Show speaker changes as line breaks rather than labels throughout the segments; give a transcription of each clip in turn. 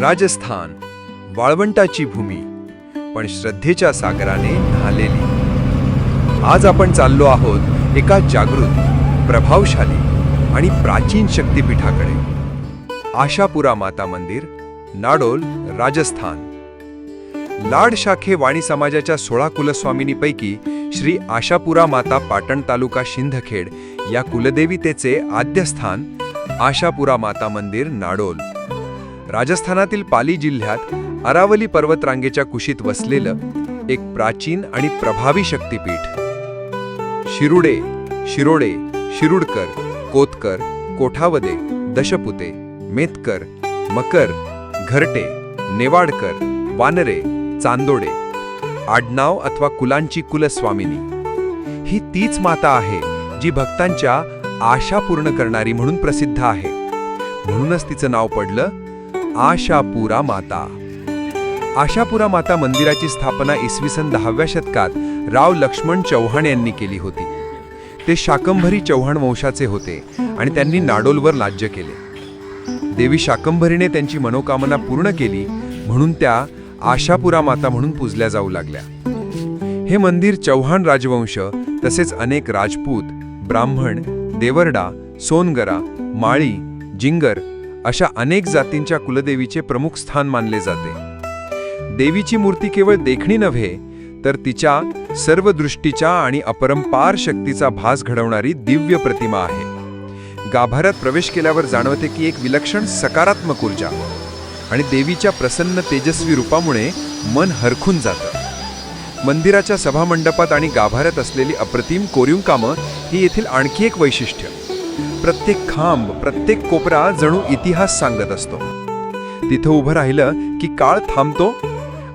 राजस्थान वाळवंटाची भूमी पण श्रद्धेच्या सागराने न्हालेली. आज आपण चाललो आहोत एका जागृत प्रभावशाली आणि प्राचीन शक्तिपीठाकडे. आशापुरा माता मंदिर नाडोल राजस्थान. लाड शाखे वाणी समाजाच्या सोळा कुलस्वामिनीपैकी श्री आशापुरा माता पाटण तालुका शिंदखेड या कुलदेवितेचे आद्यस्थान आशापुरा माता मंदिर नाडोल. राजस्थानातील पाली जिल्ह्यात अरावली पर्वतरांगेच्या कुशीत वसलेलं एक प्राचीन आणि प्रभावी शक्तिपीठ. शिरुडे शिरोडे शिरुडकर कोतकर कोठावदे दशपुते मेतकर मकर घरटे नेवाडकर वानरे चांदोडे आडनाव अथवा कुलांची कुलस्वामिनी. ही तीच माता आहे जी भक्तांच्या आशा पूर्ण करणारी म्हणून प्रसिद्ध आहे. म्हणूनच तिचं नाव पडलं आशापुरा माता. आशापुरा माता मंदिराची स्थापना इसवी सन दहाव्या शतकात राव लक्ष्मण चौहान यांनी केली होती. ते शाकंभरी चौहान वंशाचे होते आणि त्यांनी नाडोलवर राज्य केले. देवी शाकंभरीने त्यांची मनोकामना पूर्ण केली म्हणून त्या आशापुरा माता म्हणून पूजल्या जाऊ लागल्या. हे मंदिर चौहान राजवंश तसेच अनेक राजपूत ब्राह्मण देवरडा सोनगरा माळी जिंगर अशा अनेक जातींच्या कुलदेवीचे प्रमुख स्थान मानले जाते. देवीची मूर्ती केवळ देखणी नव्हे तर तिच्या सर्व दृष्टीच्या आणि अपरंपार शक्तीचा भास घडवणारी दिव्य प्रतिमा आहे. गाभाऱ्यात प्रवेश केल्यावर जाणवते की एक विलक्षण सकारात्मक ऊर्जा आणि देवीच्या प्रसन्न तेजस्वी रूपामुळे मन हरखून जातं. मंदिराच्या सभामंडपात आणि गाभाऱ्यात असलेली अप्रतिम कोरीव कामं ही येथील आणखी एक वैशिष्ट्य. प्रत्येक खांब प्रत्येक कोपरा जणू इतिहास सांगत असतो. तिथं उभं राहिलं की काळ थांबतो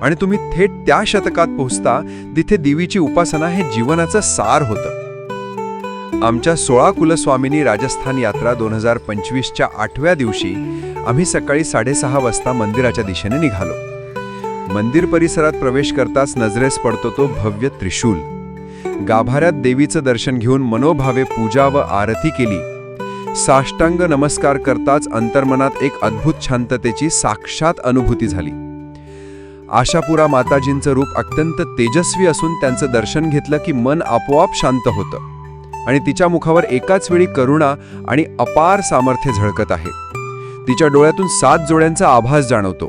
आणि तुम्ही थेट त्या शतकात पोहोचता तिथे देवीची उपासना हे जीवनाचं सार होतं. आमच्या सोळा कुलस्वामिनी राजस्थान यात्रा दोन हजार पंचवीसच्या आठव्या दिवशी आम्ही सकाळी साडेसहा वाजता मंदिराच्या दिशेने निघालो. मंदिर परिसरात प्रवेश करताच नजरेस पडतो तो भव्य त्रिशूल. गाभाऱ्यात देवीचं दर्शन घेऊन मनोभावे पूजा व आरती केली. साष्टांग नमस्कार करताच अंतर्मनात एक अद्भुत शांततेची साक्षात अनुभूती झाली. आशापुरा माताजींचं रूप अत्यंत तेजस्वी असून त्यांचं दर्शन घेतलं की मन आपोआप शांत होतं. आणि तिच्या मुखावर एकाच वेळी करुणा आणि अपार सामर्थ्य झळकत आहे. तिच्या डोळ्यातून सात जोड्यांचा आभास जाणवतो.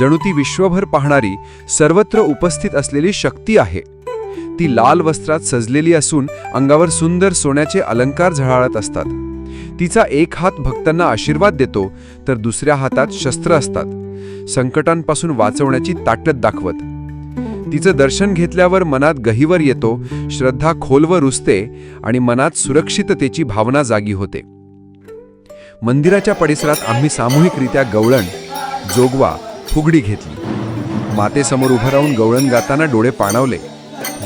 जणू ती विश्वभर पाहणारी सर्वत्र उपस्थित असलेली शक्ती आहे. ती लाल वस्त्रात सजलेली असून अंगावर सुंदर सोन्याचे अलंकार झळाळत असतात. तिचा एक हात भक्तांना आशीर्वाद देतो तर दुसऱ्या हातात शस्त्र असतात. संकटांपासून वाचवण्याची ताकद दाखवत. तिचं दर्शन घेतल्यावर मनात गहिवर येतो श्रद्धा खोलवर रुजते आणि मनात सुरक्षिततेची भावना जागी होते. मंदिराच्या परिसरात आम्ही सामूहिकरित्या गवळण जोगवा फुगडी घेतली. मातेसमोर उभं राहून गवळण गाताना डोळे पाणावले.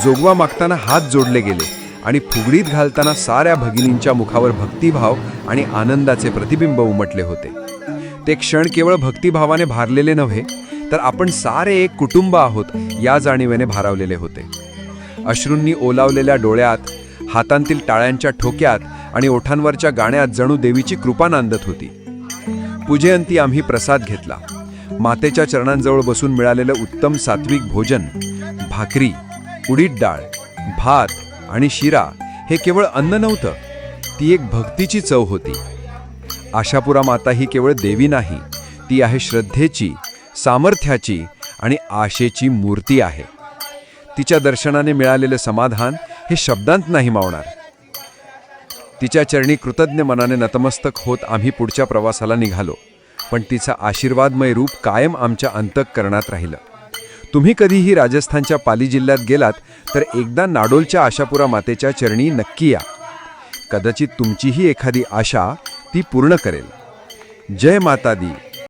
जोगवा मागताना हात जोडले गेले. आणि फुगडीत घालताना साऱ्या भगिनींच्या मुखावर भक्तिभाव आणि आनंदाचे प्रतिबिंब उमटले होते. ते क्षण केवळ भक्तिभावाने भारलेले नव्हे तर आपण सारे एक कुटुंब आहोत या जाणीवेने भारावलेले होते. अश्रूंनी ओलावलेल्या डोळ्यात हातांतील टाळ्यांच्या ठोक्यात आणि ओठांवरच्या गाण्यात जणू देवीची कृपा नांदत होती. पूजेअंती आम्ही प्रसाद घेतला. मातेच्या चरणांजवळ बसून मिळालेलं उत्तम सात्विक भोजन भाकरी उडीद डाळ भात आणि शिरा हे केवळ अन्न नव्हतं ती एक भक्तीची चव होती. आशापुरा माता ही केवळ देवी नाही ती आहे श्रद्धेची सामर्थ्याची आणि आशेची मूर्ती आहे. तिच्या दर्शनाने मिळालेले समाधान हे शब्दांत नाही मावणार. तिच्या चरणी कृतज्ञ मनाने नतमस्तक होत आम्ही पुढच्या प्रवासाला निघालो पण तिचा आशीर्वादमय रूप कायम आमच्या अंतःकरणात राहिलं. तुम्ही कधीही राजस्थानच्या पाली जिल्ह्यात गेलात तर एकदा नाडोलच्या आशापुरा मातेच्या चरणी नक्की या. कदाचित तुमचीही एखादी आशा ती पूर्ण करेल. जय माता दी.